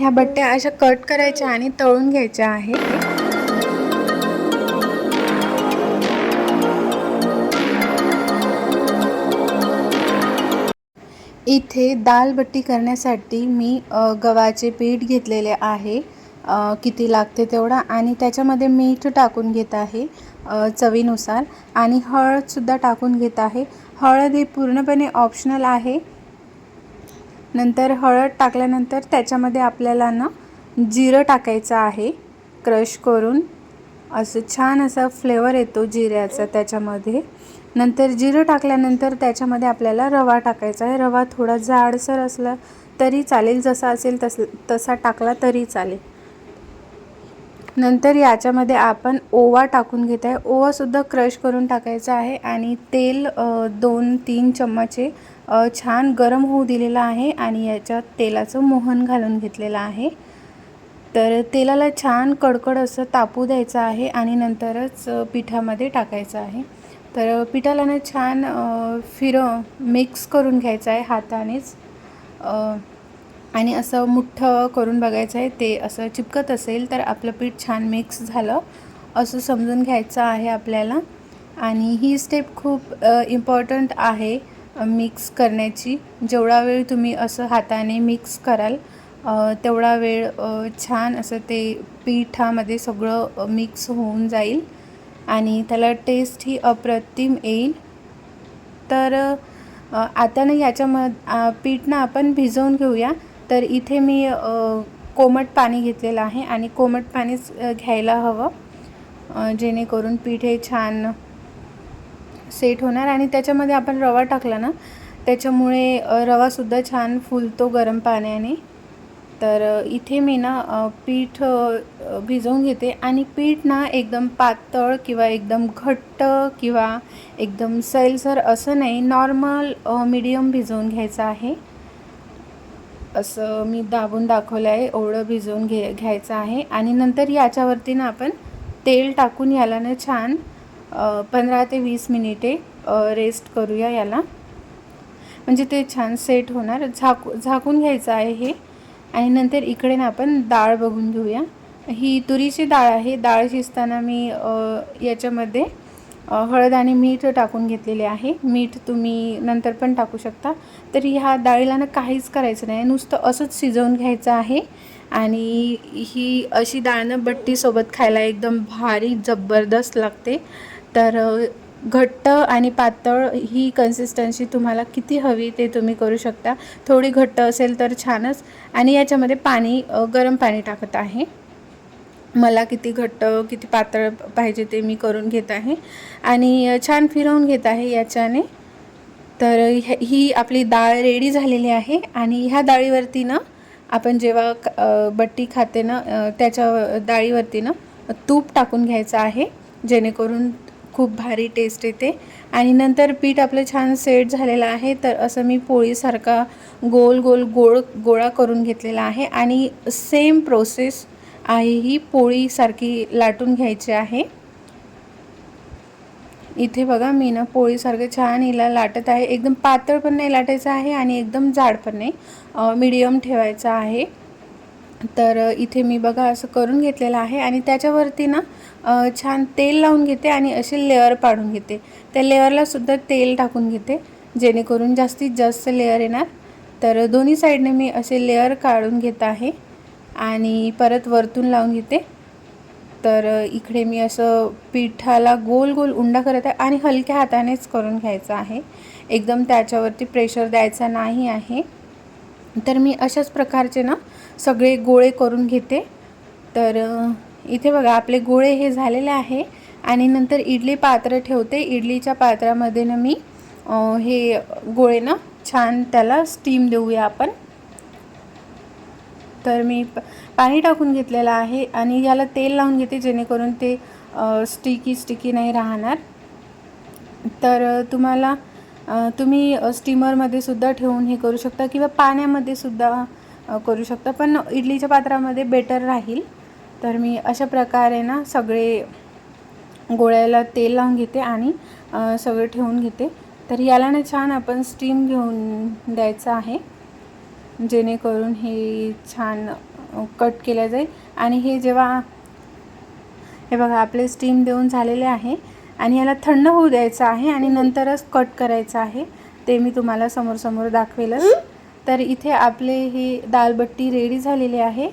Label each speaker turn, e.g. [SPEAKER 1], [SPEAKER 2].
[SPEAKER 1] ह्या बट्ट्या अशा कट करायच्या आणि तळून घ्यायच्या आहेत. इथे दाल बट्टी करण्यासाठी मी गव्हाचे पीठ घेतलेले आहे. किती लागते तेवढा आणि त्याच्यामध्ये मीठ टाकून घेत आहे चवीनुसार. आणि हळदसुद्धा टाकून घेत आहे. हळद ही पूर्णपणे ऑप्शनल आहे. नंतर हळद टाकल्यानंतर त्याच्यामध्ये आपल्याला ना जिरं टाकायचं आहे क्रश करून. असं छान असा फ्लेवर येतो जिऱ्याचा त्याच्यामध्ये. नंतर जिरं टाकल्यानंतर त्याच्यामध्ये आपल्याला रवा टाकायचा आहे. रवा थोडा जाडसर असला तरी चालेल जसा असेल तस तसा टाकला तरी चालेल. नंतर याच्यामध्ये आपण ओवा टाकून घेत आहे. ओवासुद्धा क्रश करून टाकायचा आहे आणि तेल दोन तीन चम्मचे छान गरम होऊ दिलेला आहे आणि याच्यात तेलाचं मोहन घालून घेतलेलं आहे. तर तेलाला छान कडकड असं तापू द्यायचं आहे आणि नंतरच पिठामध्ये टाकायचं आहे. तर पिठाला ना छान फिर मिक्स करून घ्यायचं आहे हातानेच. आणि असं मुठ्ठं करून बघायचं आहे ते असं चिपकत असेल तर आपलं पीठ छान मिक्स झालं असं समजून घ्यायचं आहे आपल्याला. आणि ही स्टेप खूप इम्पॉर्टंट आहे. मिक्स करण्याची. जेवढा वेळ तुम्ही असं हाताने मिक्स कराल तेवढा वेळ छान असं ते पिठामध्ये सगळं मिक्स होऊन जाईल आणि त्याला टेस्ट ही अप्रतिम येईल. तर आता ना याच्यामध पीठनं पीठ ना आपण भिजवून घेऊया. तर इथे मी कोमट पाणी घेतलेलं आहे आणि कोमट पाणीच घ्यायला हवं. जेणेकरून पीठ हे छान सेट होणार आणि त्याच्यामध्ये आपण रवा टाकला ना त्याच्यामुळे रवासुद्धा छान फुलतो गरम पाण्याने. तर इथे मी ना पीठ भिजवून घेते आणि पीठ ना एकदम पातळ किंवा एकदम घट्ट किंवा एकदम सैलसर असं नाही नॉर्मल मीडियम भिजवून घ्यायचं आहे. असं मी दाबून दाखवलं आहे ओवळं भिजवून घे घ्यायचं आहे. आणि नंतर याच्यावरती ना आपण तेल टाकून याला ना छान पंधरा ते वीस मिनिटे रेस्ट करूया याला. म्हणजे ते छान सेट होणार. झाकू झाकून घ्यायचं आहे हे. आणि नंतर इकडे ना आपण डाळ बघून घेऊया. ही तुरीची डाळ आहे. डाळ शिजताना मी याच्यामध्ये हळद आणि मीठ टाकून घेतलेले आहे. मीठ तुम्ही नंतर पण टाकू शकता. तर ह्या डाळीला ना काहीच करायचं नाही. नुसतं असंच शिजवून घ्यायचं आहे. आणि ही अशी डाळ ना बट्टीसोबत खायला एकदम भारी जबरदस्त लागते. तर घट्ट आणि पातळ ही कन्सिस्टन्सी तुम्हाला किती हवी ते तुम्ही करू शकता. थोडी घट्ट असेल तर छानच. आणि याच्यामध्ये पाणी गरम पाणी टाकत आहे. मला किती घट्ट किती पातळ पाहिजे ते मी करून घेत आहे. आणि छान फिरवून घेत आहे याच्याने. तर ही आपली डाळ रेडी झालेली आहे. आणि ह्या डाळीवरती ना आपण जेव्हा बट्टी खाते ना त्याच्या डाळीवरती ना तूप टाकून घ्यायचं आहे. जेणेकरून खूप भारी टेस्ट येते. आणि नंतर पीठ आपलं छान सेट झालेलं आहे तर असं मी पोळीसारखा गोल गोल गोळ गोळा करून घेतलेला आहे. आणि सेम प्रोसेस आहे ही पोळीसारखी लाटून घ्यायची आहे. इथे बघा मी ना पोळीसारखं छान हिला लाटत आहे. एकदम पातळ पण नाही लाटायचं आहे आणि एकदम जाड पण नाही. मीडियम ठेवायचं आहे. तर इथे मी बघा असं करून घेतलेलं आहे आणि त्याच्यावरती ना छान तेल लावून घेते आणि असे लेअर पाडून घेते. त्या लेअरला सुद्धा तेल टाकून घेते जेणेकरून जास्तीत जास्त लेअर येणार. तर दोन्ही साईडने मी असे लेअर काढून घेत आहे आणि परत वरतून लावून घेते. तर इकडे मी असं पिठाला गोल गोल उंडा करत आहे आणि हलक्या हातानेच करून घ्यायचं आहे. एकदम त्याच्यावरती प्रेशर द्यायचा नाही आहे. तर मी अशाच प्रकारचे ना सगळे गोळे करून घेते. तर इथे बघा आपले गोळे हे झालेले आहे. आणि नंतर इडली पात्र ठेवते. इडलीच्या पात्रामध्ये ना मी हे गोळे ना छान त्याला स्टीम देऊया आपण. तर मी प पाणी टाकून घेतलेलं आहे आणि याला तेल लावून घेते जेणेकरून ते स्टिकी स्टिकी नाही राहणार. तर तुम्हाला तुम्ही स्टीमरमध्ये सुद्धा ठेवून हे करू शकता किंवा पाण्यामध्ये सुद्धा करू शकता. पण इडलीच्या पात्रामध्ये बेटर राहील. तर मी अशा प्रकारे ना सगळे गोळ्याला तेल लावून घेते आणि सगळं ठेवून घेते. तर याला ना छान आपण स्टीम घेऊन द्यायचं आहे. जेणेकरून हे छान कट केलं जाईल. आणि हे जेव्हा हे बघा आपले स्टीम देऊन झालेले आहे. आणि याला थंड होऊ द्यायचं आहे आणि नंतरच कट करायचं आहे. ते मी तुम्हाला समोर समोर दाखवेलच. तर इथे आपले ही दालबट्टी रेडी झालेली आहे.